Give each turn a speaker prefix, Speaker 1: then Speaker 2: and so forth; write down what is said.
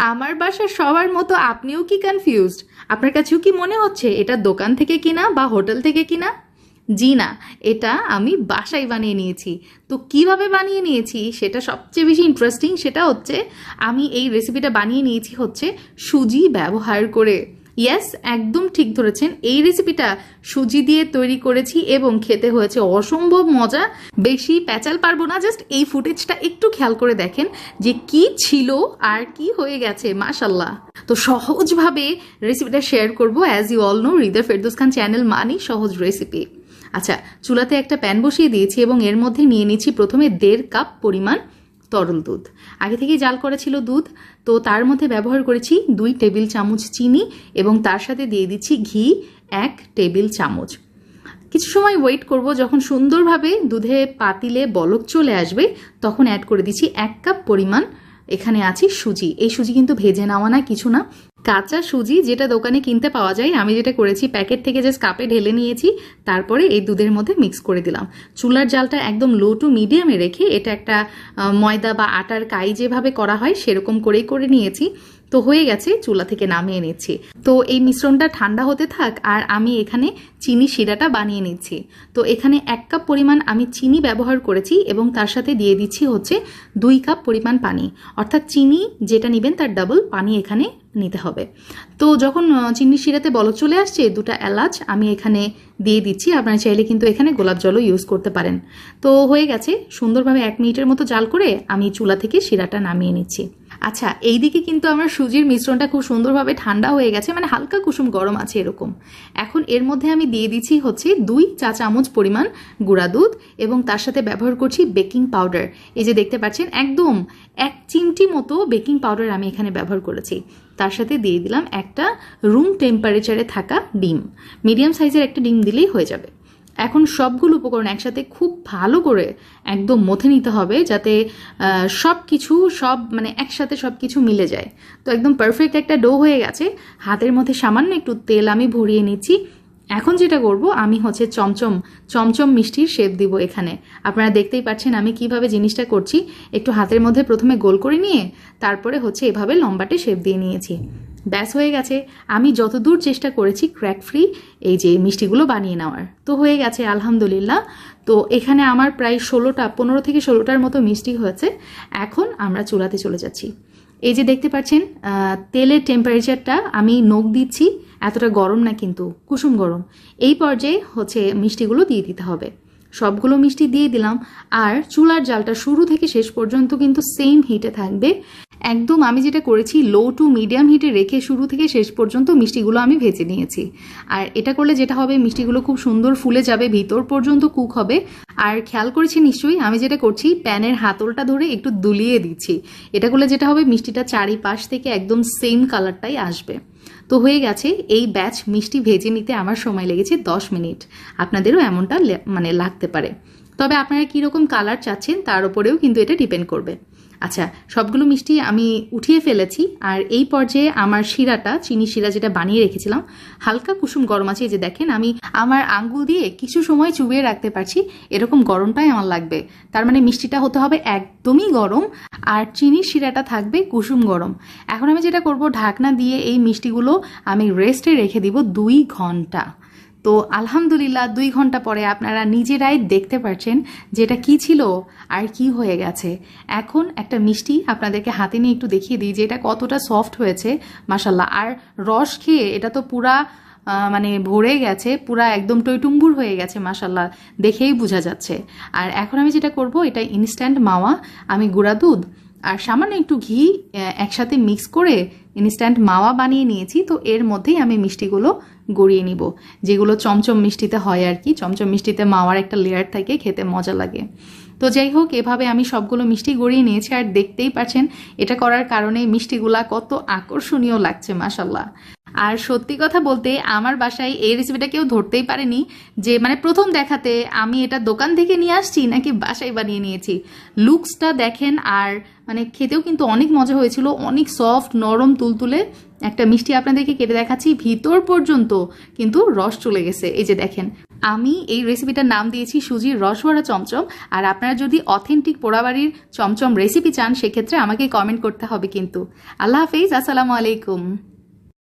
Speaker 1: আমার বাসার সবার মতো আপনিও কি কনফিউজড আপনার কাছেও কি মনে হচ্ছে এটা দোকান থেকে কিনা বা হোটেল থেকে কিনা? জি না, এটা আমি বাসায় বানিয়ে নিয়েছি। তো কীভাবে বানিয়ে নিয়েছি? সেটা সবচেয়ে বেশি ইন্টারেস্টিং সেটা হচ্ছে আমি এই রেসিপিটা বানিয়ে নিয়েছি হচ্ছে সুজি ব্যবহার করে। ইয়েস একদম ঠিক ধরেছেন। এই রেসিপিটা সুজি দিয়ে তৈরি করেছি এবং খেতে হয়েছে অসম্ভব মজা। বেশি প্যাচাল পারব না জাস্ট এই ফুটেজটা একটু খেয়াল করে দেখেন যে কি ছিল আর কি হয়ে গেছে মাশাল্লাহ তো সহজভাবে রেসিপিটা শেয়ার করব। As you all know Hridoy Ferdous Khan channel মানি সহজ রেসিপি আচ্ছা চুলাতে একটা প্যান বসিয়ে দিয়েছি এবং এর মধ্যে নিয়ে নিচ্ছি প্রথমে দেড় কাপ পরিমাণ তরল দুধ। আগে থেকেই জাল করা ছিল দুধ, তো তার মধ্যে ব্যবহার করেছি দুই টেবিল চামচ চিনি এবং তার সাথে দিয়ে দিচ্ছি ঘি, এক টেবিল চামচ। কিছু সময় ওয়েট করব, যখন সুন্দরভাবে দুধে পাতিলে বলক চলে আসবে, তখন অ্যাড করে দিচ্ছি এক কাপ পরিমাণ এখানে আছে সুজি। এই সুজি কিন্তু ভেজে নেওয়া না, কিছু না। কাঁচা সুজি যেটা দোকানে কিনতে পাওয়া যায়, আমি যেটা করেছি, প্যাকেট থেকে জাস্ট কাপে ঢেলে নিয়েছি, তারপরে এই দুধের মধ্যে মিক্স করে দিলাম। চুলার জালটা একদম লো টু মিডিয়ামে রেখে এটা একটা ময়দা বা আটার কাই যেভাবে করা হয়, সেরকম করেই করে নিয়েছি। তো হয়ে গেছে, চুলা থেকে নামিয়ে নিচ্ছি। তো এই মিশ্রণটা ঠান্ডা হতে থাক, আর আমি এখানে চিনি শিরাটা বানিয়ে নিচ্ছি। তো এখানে এক কাপ পরিমাণ আমি চিনি ব্যবহার করেছি এবং তার সাথে দিয়ে দিচ্ছি হচ্ছে দুই কাপ পরিমাণ পানি। অর্থাৎ চিনি যেটা নেবেন তার ডাবল পানি এখানে নিতে হবে। তো যখন চিনি শিরাতে বলক চলে আসছে, দুটা এলাচ আমি এখানে দিয়ে দিচ্ছি। আপনারা চাইলে কিন্তু এখানে গোলাপ জলও ইউজ করতে পারেন। তো হয়ে গেছে, সুন্দরভাবে এক মিনিটের মতো জাল করে আমি চুলা থেকে শিরাটা নামিয়ে নিচ্ছি। আচ্ছা এইদিকে কিন্তু আমার সুজির মিশ্রণটা খুব সুন্দরভাবে ঠান্ডা হয়ে গেছে মানে হালকা কুসুম গরম আছে এরকম। এখন এর মধ্যে আমি দিয়ে দিচ্ছি হচ্ছে দুই চা চামচ পরিমাণ গুঁড়া দুধ এবং তার সাথে ব্যবহার করছি বেকিং পাউডার। এই যে দেখতে পাচ্ছেন, একদম এক চিমটি মতো বেকিং পাউডার আমি এখানে ব্যবহার করেছি। তার সাথে দিয়ে দিলাম একটা রুম টেম্পারেচারে থাকা ডিম। মিডিয়াম সাইজের একটা ডিম দিলেই হয়ে যাবে। এখন সবগুলো উপকরণ একসাথে খুব ভালো করে একদম মথে নিতে হবে যাতে সব কিছু সব মানে একসাথে সব কিছু মিলে যায়। তো একদম পারফেক্ট একটা ডো হয়ে গেছে। হাতের মধ্যে সামান্য একটু তেল আমি ভরিয়ে নিচ্ছি। এখন যেটা করব, আমি হচ্ছে চমচম চমচম মিষ্টির শেপ দিব এখানে। আপনারা দেখতেই পাচ্ছেন আমি কীভাবে জিনিসটা করছি। একটু হাতের মধ্যে প্রথমে গোল করে নিয়ে, তারপরে হচ্ছে এভাবে লম্বাটে শেপ দিয়ে নিয়েছি। ব্যাস হয়ে গেছে। আমি যতদূর চেষ্টা করেছি ক্র্যাক ফ্রি এই যে মিষ্টিগুলো বানিয়ে নেওয়ার। তো হয়ে গেছে, আলহামদুলিল্লাহ। তো এখানে আমার প্রায় ষোলোটা, পনেরো থেকে ষোলোটার মতো মিষ্টি হয়েছে। এখন আমরা চুলাতে চলে যাচ্ছি। এই যে দেখতে পাচ্ছেন তেলের টেম্পারেচারটা আমি নখ দিচ্ছি, এতটা গরম না কিন্তু, কুসুম গরম। এই পর্যায়ে হচ্ছে মিষ্টিগুলো দিয়ে দিতে হবে। সবগুলো মিষ্টি দিয়ে দিলাম। আর চুলার জালটা শুরু থেকে শেষ পর্যন্ত কিন্তু সেম হিটে থাকবে। একদম আমি যেটা করেছি লো টু মিডিয়াম হিটে রেখে শুরু থেকে শেষ পর্যন্ত মিষ্টিগুলো আমি ভেজে নিয়েছি। আর এটা করলে যেটা হবে, মিষ্টিগুলো খুব সুন্দর ফুলে যাবে, ভিতর পর্যন্ত কুক হবে। আর খেয়াল করেছি নিশ্চয়ই, আমি যেটা করছি, প্যানের হাতলটা ধরে একটু দুলিয়ে দিচ্ছি। এটা করলে যেটা হবে, মিষ্টিটা চারিপাশ থেকে একদম সেম কালারটাই আসবে। তো হয়ে গেছে, এই ব্যাচ মিষ্টি ভেজে নিতে আমার সময় লেগেছে দশ মিনিট। আপনাদেরও এমনটা মানে লাগতে পারে। তবে আপনারা কীরকম কালার চাচ্ছেন, তার উপরেও কিন্তু এটা ডিপেন্ড করবে। আচ্ছা সবগুলো মিষ্টি আমি উঠিয়ে ফেলেছি, আর এই পর্যায়ে আমার শিরাটা, চিনি শিরা যেটা বানিয়ে রেখেছিলাম, হালকা কুসুম গরম আছে যে দেখেন, আমি আমার আঙ্গুল দিয়ে কিছু সময় চুবিয়ে রাখতে পারছি, এরকম গরমটাই আমার লাগবে। তার মানে মিষ্টিটা হতে হবে একদমই গরম, আর চিনির শিরাটা থাকবে কুসুম গরম। এখন আমি যেটা করব, ঢাকনা দিয়ে এই মিষ্টিগুলো আমি রেস্টে রেখে দিব দুই ঘণ্টা। তো আলহামদুলিল্লাহ দুই ঘণ্টা পরে আপনারা নিজেরাই দেখতে পাচ্ছেন যেটা কি ছিল আর কি হয়ে গেছে। এখন একটা মিষ্টি আপনাদেরকে হাতে নিয়ে একটু দেখিয়ে দিই যে এটা কতটা সফট হয়েছে মাসাল্লাহ আর রস খেয়ে এটা তো পুরা মানে ভরে গেছে, পুরা একদম টইটুম্বুর হয়ে গেছে মাসাল্লাহ দেখেই বোঝা যাচ্ছে। আর এখন আমি যেটা করব, এটা ইনস্ট্যান্ট মাওয়া, আমি গুঁড়া দুধ আর সামান্য একটু ঘি একসাথে মিক্স করে ইনস্ট্যান্ট মাওয়া বানিয়ে নিয়েছি। তো এর মধ্যেই আমি মিষ্টিগুলো গড়িয়ে নিব। যেগুলো চমচম মিষ্টিতে হয় আর কি। চমচম মিষ্টিতে মাওয়ার একটা লেয়ার থাকে, খেতে মজা লাগে। তো যাই হোক, এভাবে আমি সবগুলো মিষ্টি গড়িয়ে নিয়েছি। আর দেখতেই পাচ্ছেন, এটা করার কারণে মিষ্টিগুলা কত আকর্ষণীয় লাগছে মাসাল্লাহ আর সত্যি কথা বলতে আমার বাসায় এই রেসিপিটা কেউ ধরতেই পারেনি যে মানে প্রথম দেখাতে আমি এটা দোকান থেকে নিয়ে আসছি নাকি বাসায় বানিয়ে নিয়েছি। লুকসটা দেখেন আর মানে খেতেও কিন্তু অনেক মজা হয়েছিল, অনেক সফট নরম, তুলতুলে একটা মিষ্টি আপনাদেরকে কেটে দেখাচ্ছি। ভিতর পর্যন্ত কিন্তু রস চলে গেছে, এই যে দেখেন। আমি এই রেসিপিটার নাম দিয়েছি সুজির রসভরা চমচম, আর আপনারা যদি অথেন্টিক পোড়াবাড়ির চমচম রেসিপি চান, সেক্ষেত্রে আমাকে কমেন্ট করতে হবে কিন্তু। আল্লাহ হাফিজ, আসসালামু আলাইকুম।